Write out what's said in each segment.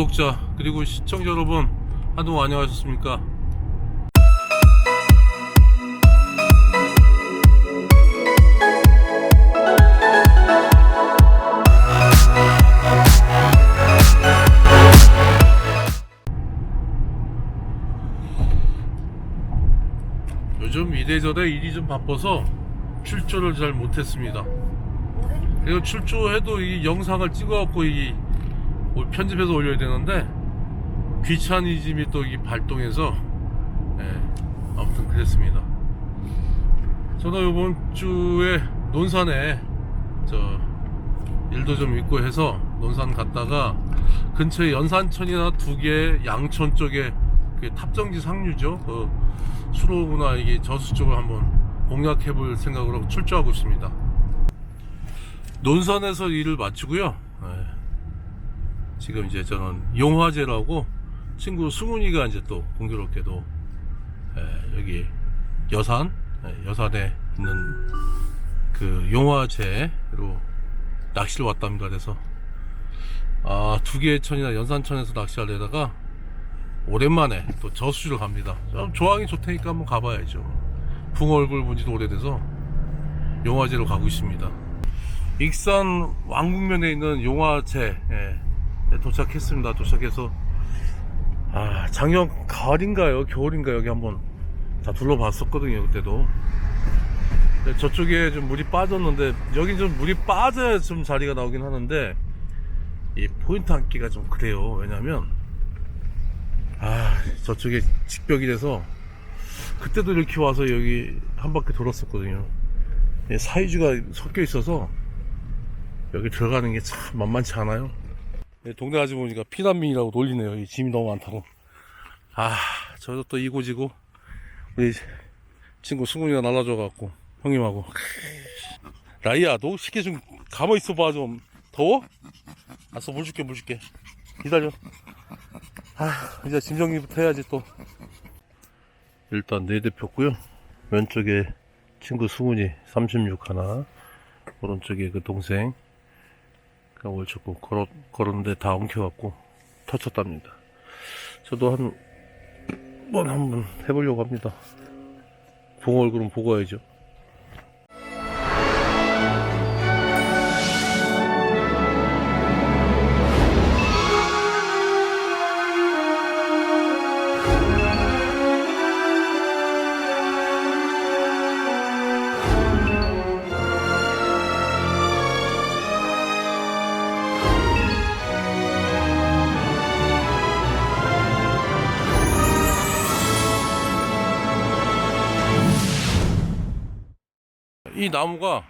구독자 그리고 시청자 여러분 한동안 안녕하셨습니까? 요즘 이래저래 일이 좀 바빠서 출조를 잘 못했습니다. 그리고 출조해도 이 영상을 찍어갖고 이뭐 편집해서 올려야 되는데 귀차니즘이 또 이 발동해서 예, 아무튼 그랬습니다. 저는 이번 주에 논산에 저 일도 좀 있고 해서 논산 갔다가 근처에 연산천이나 두 개, 양천 쪽에 그 탑정지 상류죠. 그 수로구나 이게 저수 쪽을 한번 공략해 볼 생각으로 출조하고 있습니다. 논산에서 일을 마치고요. 예. 지금 이제 저는 용화제라고 친구 승훈이가 이제 또 공교롭게도 예, 여기 여산 예, 여산에 있는 그 용화제로 낚시를 왔답니다. 그래서 아, 두 개의 천이나 연산천에서 낚시하려다가 오랜만에 또 저수지를 갑니다. 좀 조항이 좋다니까 한번 가봐야죠. 붕어 얼굴 본 지도 오래돼서 용화제로 가고 있습니다. 익산 왕국면에 있는 용화제 예, 도착했습니다. 도착해서 아 작년 가을인가요? 겨울인가 여기 한번 다 둘러봤었거든요. 그때도 근데 저쪽에 좀 물이 빠졌는데 여긴 좀 물이 빠져야 좀 자리가 나오긴 하는데 이 포인트 앉기가 좀 그래요. 왜냐면 아 저쪽에 직벽이라서 그때도 이렇게 와서 여기 한 바퀴 돌았었거든요. 이 사이즈가 섞여 있어서 여기 들어가는 게 참 만만치 않아요. 네, 동네 아주 보니까 피난민이라고 놀리네요. 이 짐이 너무 많다고. 아, 저도 또 이고지고 우리 친구 승훈이가 날라줘갖고 형님하고 라이야, 너 쉽게 좀 가만히 있어봐 좀 더워? 알았어, 물 줄게, 물 줄게. 기다려. 아, 이제 짐 정리부터 해야지 또. 일단 네대 폈고요. 왼쪽에 친구 승훈이 36 하나, 오른쪽에 그 동생 그냥 올쳤고 걸어, 걸었는데 다 엉켜갖고 터쳤답니다. 저도 한 번 한번 해보려고 합니다. 붕어 얼굴은 보고 와야죠. 이 나무가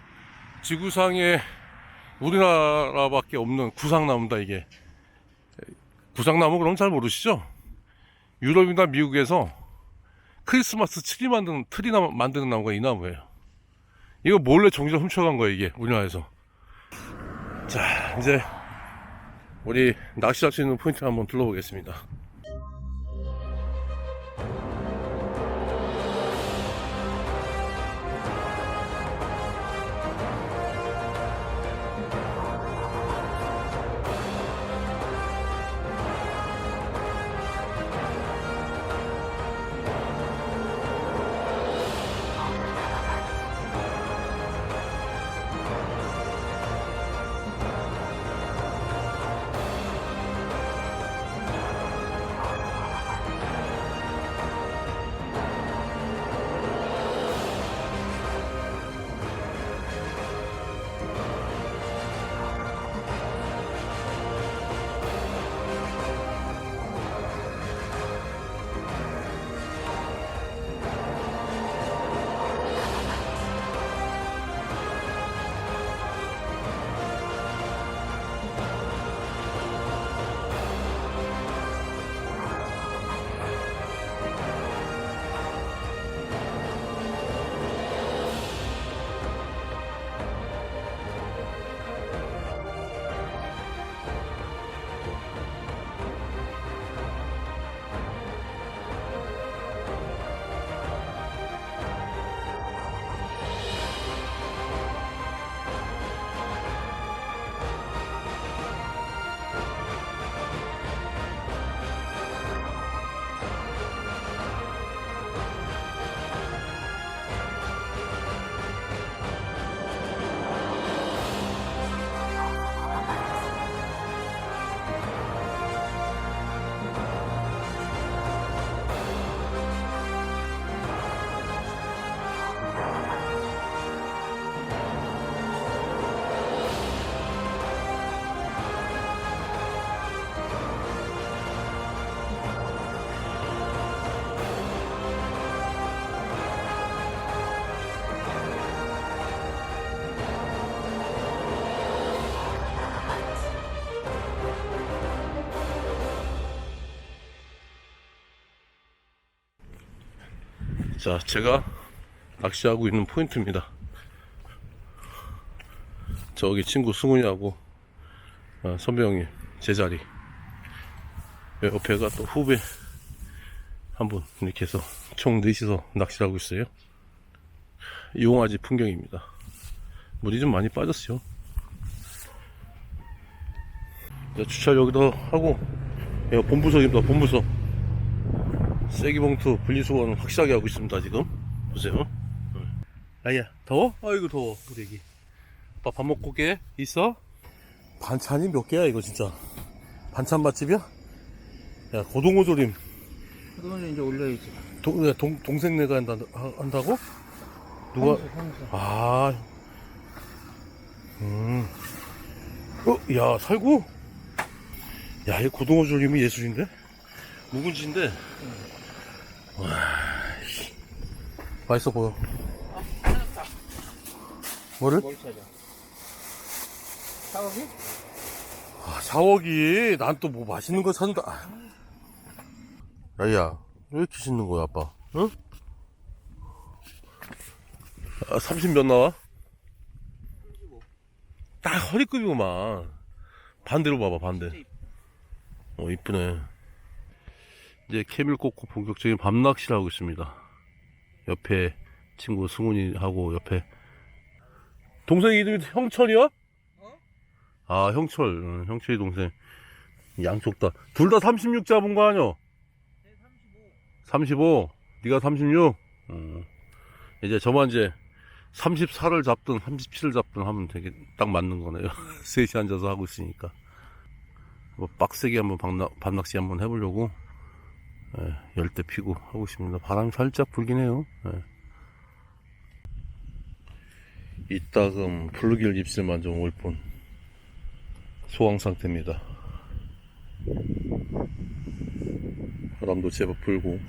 지구상에 우리나라밖에 없는 구상나무다 이게 구상나무 그럼 잘 모르시죠? 유럽이나 미국에서 크리스마스 트리 만드는 트리 나 만드는 나무가 이 나무예요. 이거 몰래 정지를 훔쳐간 거예요 이게 우리나라에서. 자 이제 우리 낚시할 수 있는 포인트 한번 둘러보겠습니다. 자, 제가 낚시하고 있는 포인트입니다. 저기 친구 승훈이하고 아, 선배 형님 제자리 옆에가 또 후배 한 분 이렇게 해서 총 넷이서 낚시를 하고 있어요. 용화지 풍경입니다. 물이 좀 많이 빠졌어요. 자, 주차 여기다 하고 여기 본부석입니다. 본부석. 쐐기봉투 분리수거는 확실하게 하고 있습니다. 지금 보세요. 아야 더워? 아이고 더워 우리 애기. 아빠 밥 먹고 게 있어? 반찬이 몇 개야 이거 진짜? 반찬 맛집이야? 야 고등어 조림 그거는 이제 올려야지. 동, 야, 동, 동생 내가 한다, 하- 한다고? 누가? 황수, 황수. 아, 음. 어, 야, 살구? 야, 이 고등어 조림이 예술인데? 묵은지인데? 와, 씨. 맛있어 보여. 뭐를? 뭘 찾아? 사오기? 아, 샤워기. 난 또 뭐 맛있는 거 찾는다. 야, 야, 왜 이렇게 씻는 거야, 아빠? 응? 아, 30 몇 나와? 딱 허리급이구만. 반대로 봐봐, 반대. 어, 이쁘네. 이제 케밀 꽂고 본격적인 밤낚시를 하고 있습니다. 옆에 친구 승훈이하고 옆에 동생 이름이 형철이야? 아, 형철. 응, 형철이 동생. 양쪽 다. 둘 다 36 잡은 거 아니야? 35. 네가 36? 어. 이제 저만 이제 34를 잡든 37을 잡든 하면 되게 딱 맞는 거네요. 셋이 앉아서 하고 있으니까. 뭐 빡세게 한번 밤낚, 밤낚시 한번 해보려고 예, 열대 피고 하고 있습니다. 바람이 살짝 불긴 해요. 예. 이따금 블루길 입술만 좀 올 뿐. 소황 상태입니다. 바람도 제법 불고.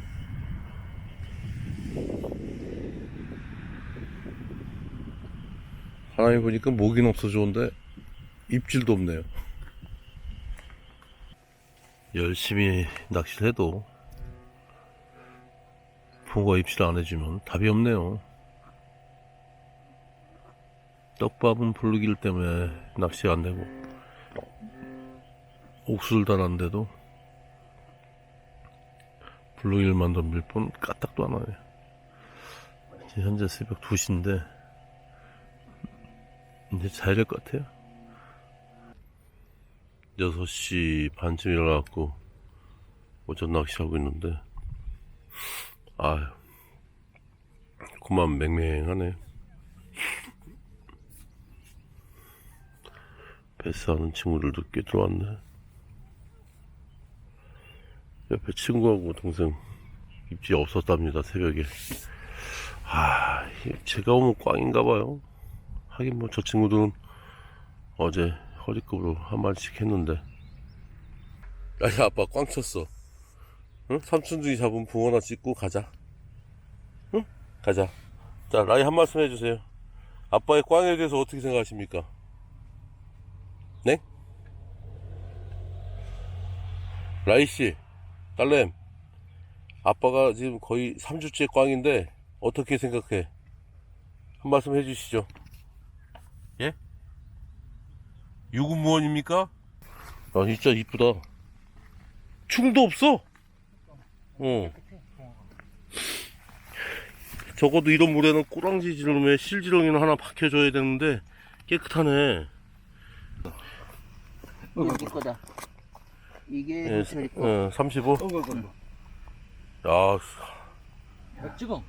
바람이 보니까 모기는 없어 좋은데 입질도 없네요. 열심히 낚시를 해도 붕어가 입질 안 해주면 답이 없네요. 떡밥은 블루길 때문에 낚시가 안 되고 옥수를 달았는데도 블루길만 덤빌 뿐 까딱도 안 하네. 이제 현재 새벽 2시인데 이제 자야 될 것 같아요. 6시 반쯤 일어나갖고 오전 낚시하고 있는데 아휴 그만 맹맹하네. 패스하는 친구들도 꽤 들어왔네. 옆에 친구하고 동생 입지 없었답니다, 새벽에. 아, 제가 오면 꽝인가 봐요. 하긴 뭐 저 친구들은 어제 허리급으로 한 마리씩 했는데. 야, 야, 아빠 꽝 쳤어. 응? 삼촌들이 잡은 붕어 하나 찍고 가자. 응? 가자. 자, 라이 한 말씀 해주세요. 아빠의 꽝에 대해서 어떻게 생각하십니까? 네? 라이 씨, 딸램, 아빠가 지금 거의 3주째 꽝인데 어떻게 생각해? 한 말씀 해주시죠. 예? 유구무원입니까? 아 진짜 이쁘다. 충도 없어. 어. 적어도 이런 물에는 꼬랑지 지름에 실지렁이는 하나 박혀줘야 되는데 깨끗하네. 이게 네 거다. 이게 예, 거. 어, 35. 어거 어거. 야, 야, 찍어.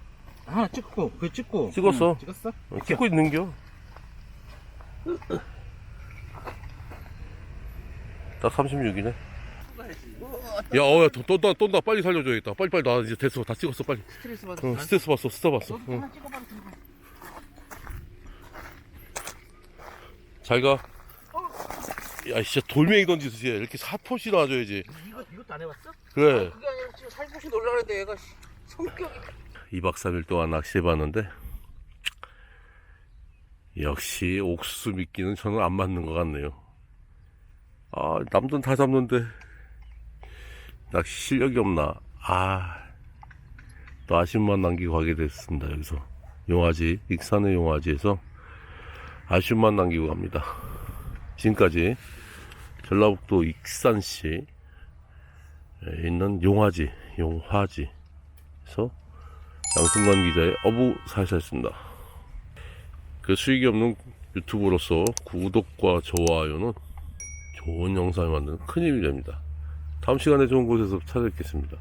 하나 찍고, 그 찍고. 찍었어. 응, 찍었어? 찍고 있는겨. 딱 36이네. 야, 어, 야, 또, 떤다, 떤다. 빨리 살려줘야겠다. 빨리, 빨리 나 이제 됐어. 다 찍었어, 빨리. 스트레스 받아. 응, 스트레스 받았어, 스트레스 받았어. 되고. 잘 가. 야, 진짜 돌멩이 던지듯이 해. 이렇게 사포시 놔줘야지. 이거 이것도 안 해봤어? 그래. 그게 아니라 지금 살포시 놀라는데 얘가 씨, 성격이. 2박 3일 동안 낚시해봤는데, 역시 옥수수 미끼는 저는 안 맞는 것 같네요. 아, 남들 다 잡는데, 낚시 실력이 없나. 아, 또 아쉬움만 남기고 가게 됐습니다. 여기서 용화지 익산의 용화지에서 아쉬움만 남기고 갑니다. 지금까지 전라북도 익산시에 있는 용화지 용화지에서 양승관 기자의 어부 사회사였습니다. 그 수익이 없는 유튜브로서 구독과 좋아요는 좋은 영상을 만드는 큰 힘이 됩니다. 다음 시간에 좋은 곳에서 찾아뵙겠습니다.